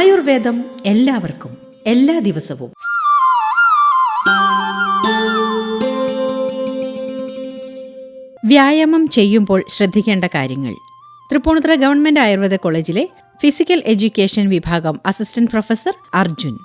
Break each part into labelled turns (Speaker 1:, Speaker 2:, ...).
Speaker 1: ആയുർവേദം എല്ലാവർക്കും എല്ലാ ദിവസവും. വ്യായാമം ചെയ്യുമ്പോൾ ശ്രദ്ധിക്കേണ്ട കാര്യങ്ങൾ. തൃപ്പൂണിത്തുറ ഗവൺമെന്റ് ആയുർവേദ കോളേജിലെ ഫിസിക്കൽ എഡ്യൂക്കേഷൻ വിഭാഗം അസിസ്റ്റന്റ് പ്രൊഫസർ അർജുൻ.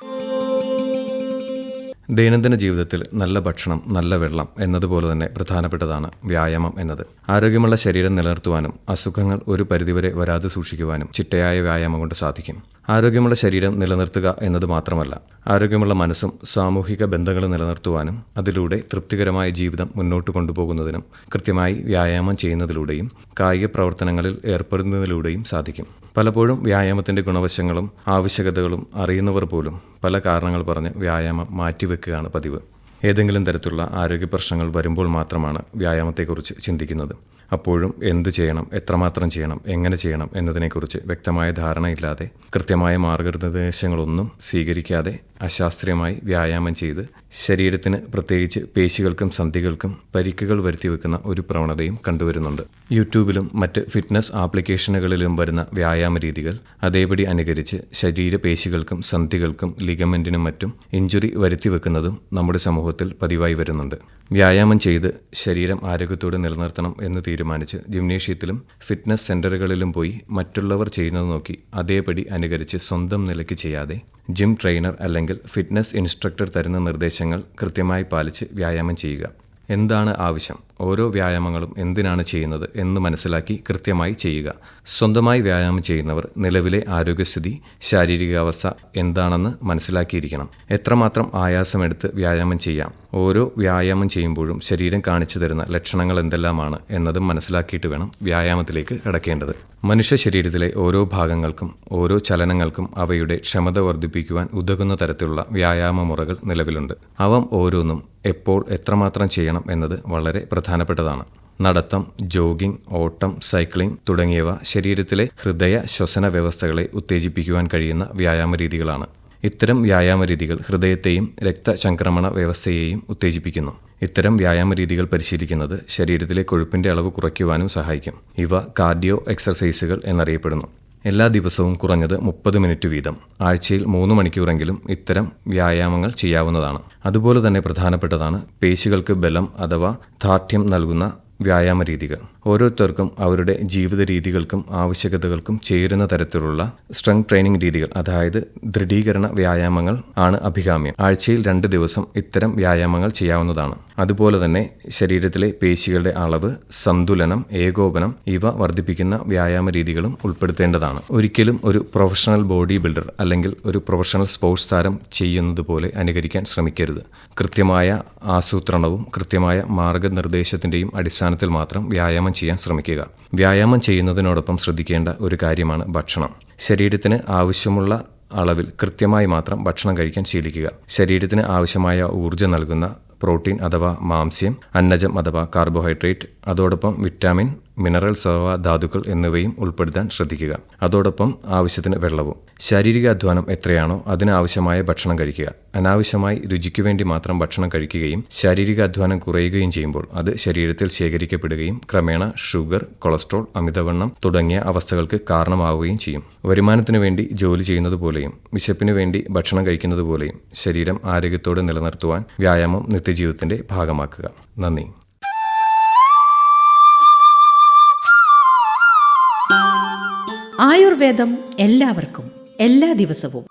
Speaker 2: ദൈനംദിന ജീവിതത്തിൽ നല്ല ഭക്ഷണം നല്ല വെള്ളം എന്നതുപോലെ തന്നെ പ്രധാനപ്പെട്ടതാണ് വ്യായാമം എന്നത്. ആരോഗ്യമുള്ള ശരീരം നിലനിർത്തുവാനും അസുഖങ്ങൾ ഒരു പരിധിവരെ വരാതെ സൂക്ഷിക്കുവാനും ചിട്ടയായ വ്യായാമം കൊണ്ട് സാധിക്കും. ആരോഗ്യമുള്ള ശരീരം നിലനിർത്തുക എന്നത് മാത്രമല്ല ആരോഗ്യമുള്ള മനസ്സും സാമൂഹിക ബന്ധങ്ങൾ നിലനിർത്തുവാനും അതിലൂടെ തൃപ്തികരമായ ജീവിതം മുന്നോട്ട് കൊണ്ടുപോകുന്നതിനും കൃത്യമായി വ്യായാമം ചെയ്യുന്നതിലൂടെയും കായിക പ്രവർത്തനങ്ങളിൽ ഏർപ്പെടുന്നതിലൂടെയും സാധിക്കും. പലപ്പോഴും വ്യായാമത്തിന്റെ ഗുണവശങ്ങളും ആവശ്യകതകളും അറിയുന്നവർ പോലും പല കാരണങ്ങൾ പറഞ്ഞ് വ്യായാമം മാറ്റിവെക്കുകയാണ് പതിവ്. ഏതെങ്കിലും തരത്തിലുള്ള ആരോഗ്യ പ്രശ്നങ്ങൾ വരുമ്പോൾ മാത്രമാണ് വ്യായാമത്തെക്കുറിച്ച് ചിന്തിക്കുന്നത്. അപ്പോഴും എന്ത് ചെയ്യണം എത്രമാത്രം ചെയ്യണം എങ്ങനെ ചെയ്യണം എന്നതിനെക്കുറിച്ച് വ്യക്തമായ ധാരണയില്ലാതെ കൃത്യമായ മാർഗനിർദ്ദേശങ്ങളൊന്നും സ്വീകരിക്കാതെ അശാസ്ത്രീയമായി വ്യായാമം ചെയ്ത് ശരീരത്തിന് പ്രത്യേകിച്ച് പേശികൾക്കും സന്ധികൾക്കും പരിക്കുകൾ വരുത്തിവെക്കുന്ന ഒരു പ്രവണതയും കണ്ടുവരുന്നുണ്ട്. യൂട്യൂബിലും മറ്റ് ഫിറ്റ്നസ് ആപ്ലിക്കേഷനുകളിലും വരുന്ന വ്യായാമ രീതികൾ അതേപടി അനുകരിച്ച് ശരീരപേശികൾക്കും സന്ധികൾക്കും ലിഗമെന്റിനും മറ്റും ഇഞ്ചുറി വരുത്തിവെക്കുന്നതും നമ്മുടെ സമൂഹത്തിൽ പതിവായി വരുന്നുണ്ട്. വ്യായാമം ചെയ്ത് ശരീരം ആരോഗ്യത്തോടെ നിലനിർത്തണം എന്ന് തീരുമാനിച്ച് ജിംനേഷ്യത്തിലും ഫിറ്റ്നസ് സെന്ററുകളിലും പോയി മറ്റുള്ളവർ ചെയ്യുന്നത് നോക്കി അതേപടി അനുകരിച്ച് സ്വന്തം നിലയ്ക്ക് ചെയ്യാതെ ജിം ട്രെയിനർ അല്ലെങ്കിൽ ഫിറ്റ്നസ് ഇൻസ്ട്രക്ടർ തരുന്ന നിർദ്ദേശങ്ങൾ കൃത്യമായി പാലിച്ച് വ്യായാമം ചെയ്യുക. എന്താണ് ആവശ്യം? ഓരോ വ്യായാമങ്ങളും എന്തിനാണ് ചെയ്യുന്നത് എന്ന് മനസ്സിലാക്കി കൃത്യമായി ചെയ്യുക. സ്വന്തമായി വ്യായാമം ചെയ്യുന്നവർ നിലവിലെ ആരോഗ്യസ്ഥിതി ശാരീരികാവസ്ഥ എന്താണെന്ന് മനസ്സിലാക്കിയിരിക്കണം. എത്രമാത്രം ആയാസമെടുത്ത് വ്യായാമം ചെയ്യാം. ഓരോ വ്യായാമം ചെയ്യുമ്പോഴും ശരീരം കാണിച്ചു തരുന്ന ലക്ഷണങ്ങൾ എന്തെല്ലാമാണ് എന്നതും മനസ്സിലാക്കിയിട്ട് വേണം വ്യായാമത്തിലേക്ക് കടക്കേണ്ടത്. മനുഷ്യ ശരീരത്തിലെ ഓരോ ഭാഗങ്ങൾക്കും ഓരോ ചലനങ്ങൾക്കും അവയുടെ ക്ഷമത വർദ്ധിപ്പിക്കുവാൻ ഉതകുന്ന തരത്തിലുള്ള വ്യായാമ മുറകൾ നിലവിലുണ്ട്. അവ ഓരോന്നും എപ്പോൾ എത്രമാത്രം ചെയ്യണം എന്നത് വളരെ പ്രധാനപ്പെട്ടതാണ്. നടത്തം ജോഗിംഗ് ഓട്ടം സൈക്ലിംഗ് തുടങ്ങിയവ ശരീരത്തിലെ ഹൃദയ ശ്വസന വ്യവസ്ഥകളെ ഉത്തേജിപ്പിക്കുവാൻ കഴിയുന്ന വ്യായാമ രീതികളാണ് ഇത്തരം വ്യായാമ രീതികൾ ഹൃദയത്തെയും രക്തചംക്രമണ വ്യവസ്ഥയെയും ഉത്തേജിപ്പിക്കുന്നു. ഇത്തരം വ്യായാമ രീതികൾ പരിശീലിക്കുന്നത് ശരീരത്തിലെ കൊഴുപ്പിന്റെ അളവ് കുറയ്ക്കുവാനും സഹായിക്കും. ഇവ കാർഡിയോ എക്സർസൈസുകൾ എന്നറിയപ്പെടുന്നു. എല്ലാ ദിവസവും കുറഞ്ഞത് മുപ്പത് മിനിറ്റ് വീതം. ആഴ്ചയിൽ മൂന്ന് മണിക്കൂറെങ്കിലും ഇത്തരം വ്യായാമങ്ങൾ ചെയ്യാവുന്നതാണ്. അതുപോലെ തന്നെ പ്രധാനപ്പെട്ടതാണ് പേശികൾക്ക് ബലം അഥവാ ദാർഢ്യം നൽകുന്ന വ്യായാമ രീതികൾ. ഓരോരുത്തർക്കും അവരുടെ ജീവിത രീതികൾക്കും ആവശ്യകതകൾക്കും ചേരുന്ന തരത്തിലുള്ള സ്ട്രെങ് ട്രെയിനിങ് രീതികൾ അതായത് ദൃഢീകരണ വ്യായാമങ്ങൾ ആണ് അഭികാമ്യം. ആഴ്ചയിൽ രണ്ട് ദിവസം ഇത്തരം വ്യായാമങ്ങൾ ചെയ്യാവുന്നതാണ്. അതുപോലെ തന്നെ ശരീരത്തിലെ പേശികളുടെ അളവ് സന്തുലനം ഏകോപനം ഇവ വർദ്ധിപ്പിക്കുന്ന വ്യായാമ രീതികളും ഉൾപ്പെടുത്തേണ്ടതാണ്. ഒരിക്കലും ഒരു പ്രൊഫഷണൽ ബോഡി ബിൽഡർ അല്ലെങ്കിൽ ഒരു പ്രൊഫഷണൽ സ്പോർട്സ് താരം ചെയ്യുന്നത് പോലെ അനുകരിക്കാൻ ശ്രമിക്കരുത്. കൃത്യമായ ആസൂത്രണവും കൃത്യമായ മാർഗനിർദ്ദേശത്തിന്റെയും അടിസ്ഥാനത്തിൽ മാത്രം വ്യായാമം ചെയ്യാൻ ശ്രമിക്കുക. വ്യായാമം ചെയ്യുന്നതിനോടൊപ്പം ശ്രദ്ധിക്കേണ്ട ഒരു കാര്യമാണ് ഭക്ഷണം. ശരീരത്തിന് ആവശ്യമുള്ള അളവിൽ കൃത്യമായി മാത്രം ഭക്ഷണം കഴിക്കാൻ ശീലിക്കുക. ശരീരത്തിന് ആവശ്യമായ ഊർജം നൽകുന്ന പ്രോട്ടീൻ അഥവാ മാംസ്യം അന്നജം അഥവാ കാർബോഹൈഡ്രേറ്റ് അതോടൊപ്പം വിറ്റാമിൻ മിനറൽസ് അഥവാ ധാതുക്കൾ എന്നിവയും ഉൾപ്പെടുത്താൻ ശ്രദ്ധിക്കുക. അതോടൊപ്പം ആവശ്യത്തിന് വെള്ളവും. ശാരീരിക അധ്വാനം എത്രയാണോ അതിനാവശ്യമായ ഭക്ഷണം കഴിക്കുക. അനാവശ്യമായി രുചിക്ക് വേണ്ടി മാത്രം ഭക്ഷണം കഴിക്കുകയും ശാരീരിക അധ്വാനം കുറയുകയും ചെയ്യുമ്പോൾ അത് ശരീരത്തിൽ ശേഖരിക്കപ്പെടുകയും ക്രമേണ ഷുഗർ കൊളസ്ട്രോൾ അമിതവണ്ണം തുടങ്ങിയ അവസ്ഥകൾക്ക് കാരണമാവുകയും ചെയ്യും. വരുമാനത്തിനു വേണ്ടി ജോലി ചെയ്യുന്നത് പോലെയും വിശപ്പിനു വേണ്ടി ഭക്ഷണം കഴിക്കുന്നത് പോലെയും ശരീരം ആരോഗ്യത്തോടെ നിലനിർത്തുവാൻ വ്യായാമം നിത്യജീവിതത്തിന്റെ ഭാഗമാക്കുക. നന്ദി.
Speaker 1: ആയുർവേദം എല്ലാവർക്കും എല്ലാ ദിവസവും.